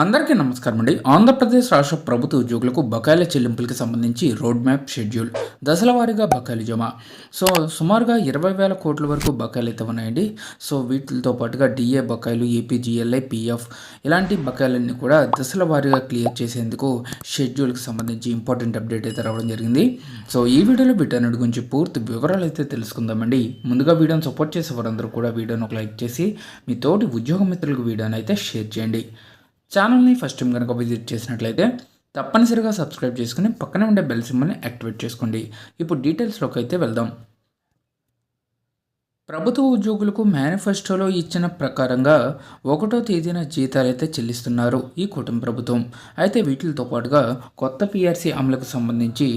అందరికీ నమస్కారం అండి. ఆంధ్రప్రదేశ్ రాష్ట్ర ప్రభుత్వ ఉద్యోగులకు బకాయిల చెల్లింపులకు సంబంధించి రోడ్ మ్యాప్ షెడ్యూల్ దశల వారీగా బకాయిలు జమ. సో సుమారుగా ఇరవై వేల కోట్ల వరకు బకాయిలు అయితే ఉన్నాయండి. సో వీటితో పాటుగా డిఏ బకాయిలు ఏపీజీఎల్ఐ పిఎఫ్ ఇలాంటి బకాయిలన్నీ కూడా దశల వారీగా క్లియర్ చేసేందుకు షెడ్యూల్కి సంబంధించి ఇంపార్టెంట్ అప్డేట్ అయితే రావడం జరిగింది. సో ఈ వీడియోలో వీటన్నిటి గురించి పూర్తి వివరాలు అయితే తెలుసుకుందామండి. ముందుగా వీడియోని సపోర్ట్ చేసే వారందరూ కూడా వీడియోని ఒక లైక్ చేసి మీ తోటి ఉద్యోగ మిత్రులకు వీడియోని అయితే షేర్ చేయండి. ఛానల్ని ఫస్ట్ టైం కనుక విజిట్ చేసినట్లయితే తప్పనిసరిగా సబ్స్క్రైబ్ చేసుకుని పక్కనే ఉండే బెల్ సింబల్ని యాక్టివేట్ చేసుకోండి. ఇప్పుడు డీటెయిల్స్లోకి అయితే వెళ్దాం. ప్రభుత్వ ఉద్యోగులకు మేనిఫెస్టోలో ఇచ్చిన ప్రకారంగా ఒకటో తేదీన జీతాలు అయితే చెల్లిస్తున్నారు ఈ కుటుంబ ప్రభుత్వం. అయితే వీటితో పాటుగా కొత్త పిఆర్సీ అమలుకు సంబంధించి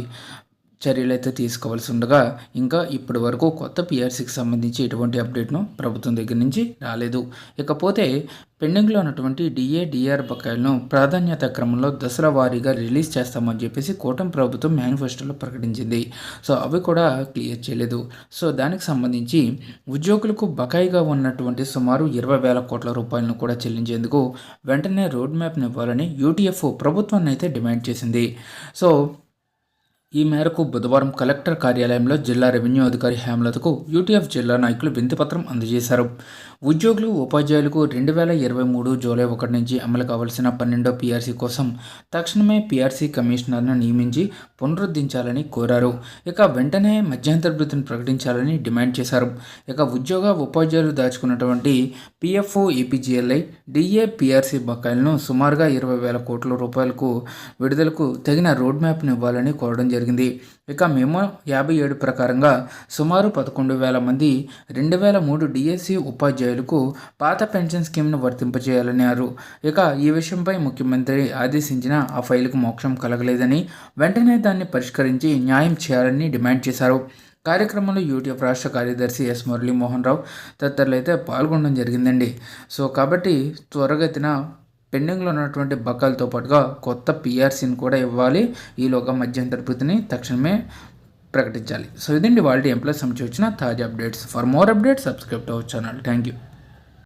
చర్యలు అయితే తీసుకోవాల్సి ఉండగా ఇంకా ఇప్పటి వరకు కొత్త పిఆర్సీకి సంబంధించి ఎటువంటి అప్డేట్ను ప్రభుత్వం దగ్గర నుంచి రాలేదు. ఇకపోతే పెండింగ్లో ఉన్నటువంటి డిఏ డిఆర్ బకాయిలను ప్రాధాన్యత క్రమంలో దసరా వారీగా రిలీజ్ చేస్తామని చెప్పేసి కూటమి ప్రభుత్వం మేనిఫెస్టోలో ప్రకటించింది. సో అవి కూడా క్లియర్ చేయలేదు. సో దానికి సంబంధించి ఉద్యోగులకు బకాయిగా ఉన్నటువంటి సుమారు ఇరవై వేల కోట్ల రూపాయలను కూడా చెల్లించేందుకు వెంటనే రోడ్ మ్యాప్ని ఇవ్వాలని యూటీఎఫ్ ప్రభుత్వాన్ని అయితే డిమాండ్ చేసింది. సో ఈ మేరకు బుధవారం కలెక్టర్ కార్యాలయంలో జిల్లా రెవెన్యూ అధికారి హేమలతకు యూటీఎఫ్ జిల్లా నాయకులు వింతిపత్రం అందజేశారు. ఉద్యోగులు ఉపాధ్యాయులకు రెండు వేల ఇరవై మూడు జూలై ఒకటి నుంచి అమలు కావాల్సిన పన్నెండో పీఆర్సీ కోసం తక్షణమే పీఆర్సీ కమిషనర్ను నియమించి పునరుద్ధరించాలని కోరారు. ఇక వెంటనే మధ్యంతర వృత్తిని ప్రకటించాలని డిమాండ్ చేశారు. ఇక ఉద్యోగ ఉపాధ్యాయులు దాచుకున్నటువంటి పిఎఫ్ఓ ఏపీజీఎల్ఐ డిఏ పీఆర్సీ బకాయిలను సుమారుగా ఇరవై వేల కోట్ల రూపాయలకు విడుదలకు తగిన రోడ్ మ్యాప్ను ఇవ్వాలని కోరడం జరిగింది. ఇక మేము యాభై ఏడు ప్రకారంగా సుమారు పదకొండు వేల మంది రెండు వేల మూడు డిఎస్సి ఉపాధ్యాయులకు పాత పెన్షన్ స్కీమ్ను వర్తింపజేయాలన్నారు. ఇక ఈ విషయంపై ముఖ్యమంత్రి ఆదేశించిన ఆ ఫైలుకు మోక్షం కలగలేదని వెంటనే దాన్ని పరిష్కరించి న్యాయం చేయాలని డిమాండ్ చేశారు. కార్యక్రమంలో యూటీఎఫ్ రాష్ట్ర కార్యదర్శి ఎస్ మురళీమోహన్ రావు తదితరులు అయితే పాల్గొనడం జరిగిందండి. సో కాబట్టి త్వరగతిన పెండింగ్లో ఉన్నటువంటి బకాయిలతో పాటుగా కొత్త పిఆర్సీని కూడా ఇవ్వాలి. ఈలోగా మధ్యంతర వృత్తిని తక్షణమే ప్రకటించాలి. సో ఇదండి వాళ్ళ ఎంప్లాయ్ సంబంధించి వచ్చిన తాజా updates. For more updates subscribe our channel thank you